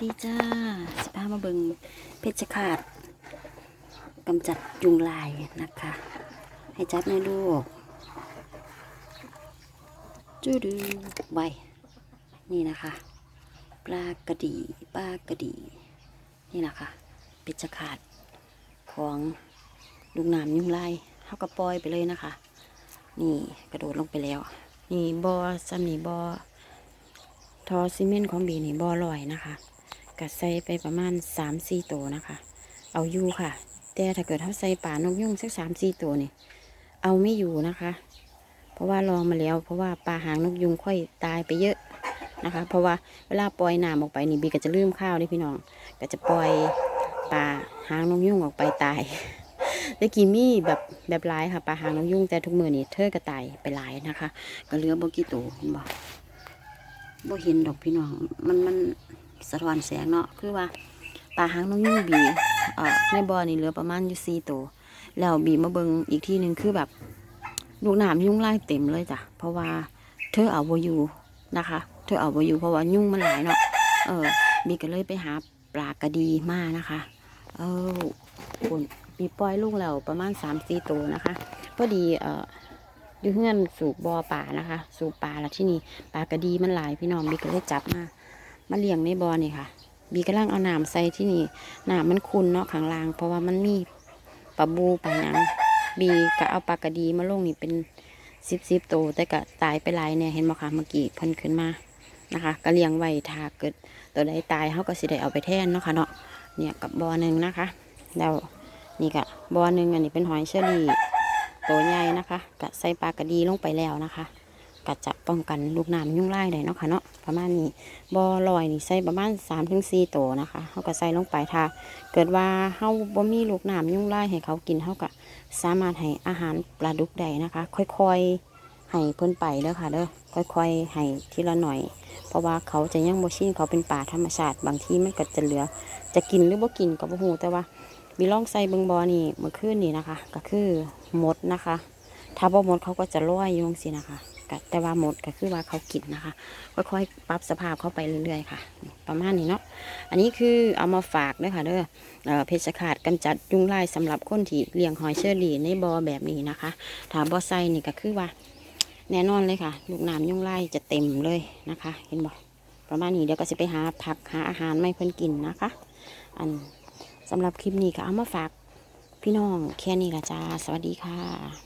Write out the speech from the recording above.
ดีจ้าสิพามาเบิงเพชรขาดกำจัดยุงลายนะคะ ให้จับในอยลูกจูดูไว้นี่นะคะ ปลากระดีปลากระดี นี่นะคะเพชรขาดของลูกน้ำยุงลายเท่ากับปล่อยไปเลยนะคะ นี่กระโดดลงไปแล้ว นี่บอซัมนี่บอทอซีเมนต์ของบีนี่บอลอยนะคะ กัดใส่ไปประมาณสามสี่ตัวนะคะ เอาอยู่ค่ะ แต่ถ้าเกิดเขาใส่ป่านกยุ่งสักสามสี่ตัวนี่เอาไม่อยู่นะคะ เพราะว่าลองมาแล้ว เพราะว่าปลาหางนกยุงค่อยตายไปเยอะนะคะ เพราะว่าเวลาปล่อยน้ำออกไปนี่บีก็จะลืมข้าวเด้พี่น้อง ก็จะปล่อยปลาหางนกยุงออกไปตายได้กินมีแบบแบบลายค่ะปลาหางนกยุงแต่ทุกมือนี่เธอก็ตายไปหลายนะคะ ก็เหลือบกี่ตัวเห็นบ่บ่เห็นดอกพี่น้องมันมัน สะท้อนแสงเนาะคือว่าปลาหางนกยุงบีเอ่อในบ่อนี่เหลือประมาณอยู่สี่ตัวแล้วบีมาเบิงอีกที่หนึ่งคือแบบลูกหน้ำยุงไล่เต็มเลยจ้ะเพราะว่าเธอเอาบอยู่นะคะ เธอเอาบอยู่เพราะว่ายุงมันหลายเนาะเออบีก็เลยไปหาปลากระดีมานะคะ เออคุณบีปล่อยลูกแล้วประมาณสามสี่ตัวนะคะพอดีเอ่ออยู่เฮือนสูบบ่อป่านะคะ สูบปลาแล้วที่นี่ปลากระดีมันหลายพี่น้องบีก็เลยจับมา มาเลี้ยงในบ่อนี่ค่ะ บีกำลังเอาน้ำใส่ที่นี่น้ำมันขุ่นเนาะข้างล่าง เพราะว่ามันมีปลาบูปลาหยังบีก็เอาปลากระดีมาลงนี่เป็นสิบสิบตัวแต่ก็ตายไปหลายเนี่ยเห็นบ่คะเมื่อกี้เพิ่นขึ้นมานะคะก็เลี้ยงไว้ถ้าเกิดตัวใดตายเขาก็สิได้เอาไปแทนเนาะค่ะเนาะเนี่ยกับบ่อหนึ่งนะคะแล้วนี่ก็บ่อหนึ่งอันนี้เป็นหอยเชอรี่ตัวใหญ่นะคะก็ใส่ปลากระดีลงไปแล้วนะคะ ก็จะป้องกันลูกน้ำยุ่งไล่ได้เนาะค่ะเนาะประมาณนี้บอลอยนี่ใส่ประมาณ3าถึงสตัวนะคะเขาก็ใส่ลงไปถ้าเกิดว่าเขาบ่มีลูกน้ำยุ่งไล่ให้เขากินเขาก็สามารถให้อาหารปลาดุกได้นะคะ ค่อยๆให้เพิ่นไปเด้อค่ะเด้อค่อยๆให้ทีละหน่อย เพราะว่าเขาจะยังบ่ชินเขาเป็นป่าธรรมชาติ บางที่มันก็จะเหลือ จะกินหรือบ่กินก็บ่ฮู้แต่ว่ามีลองใส่เบิงบอนี่เมื่อคืนนี่นะคะ ก็คือหมดนะคะ ถ้าบ่หมดเขาก็จะลอยอยู่จังซีนะคะ ก็แต่ว่าหมดก็คือว่าเขากินนะคะ ค่อยๆปรับสภาพเข้าไปเรื่อยๆค่ะ ประมาณนี้เนาะอันนี้คือเอามาฝากด้อค่ะเด้อเพชรขาดกำจัดยุงลายสำหรับคนที่เลี้ยงหอยเชอรี่ในบ่อแบบนี้นะคะถ้าบ่ใส่นี่ก็คือว่า แน่นอนเลยค่ะ ลูกน้ำยุงลายจะเต็มเลยนะคะ เห็นบ่ประมาณนี้เดี๋ยวก็จะไปหาผักหาอาหารไม่เพิ่นกินนะคะ อันสำหรับคลิปนี้ก็เอามาฝากพี่น้องแค่นี้ละจ้า สวัสดีค่ะ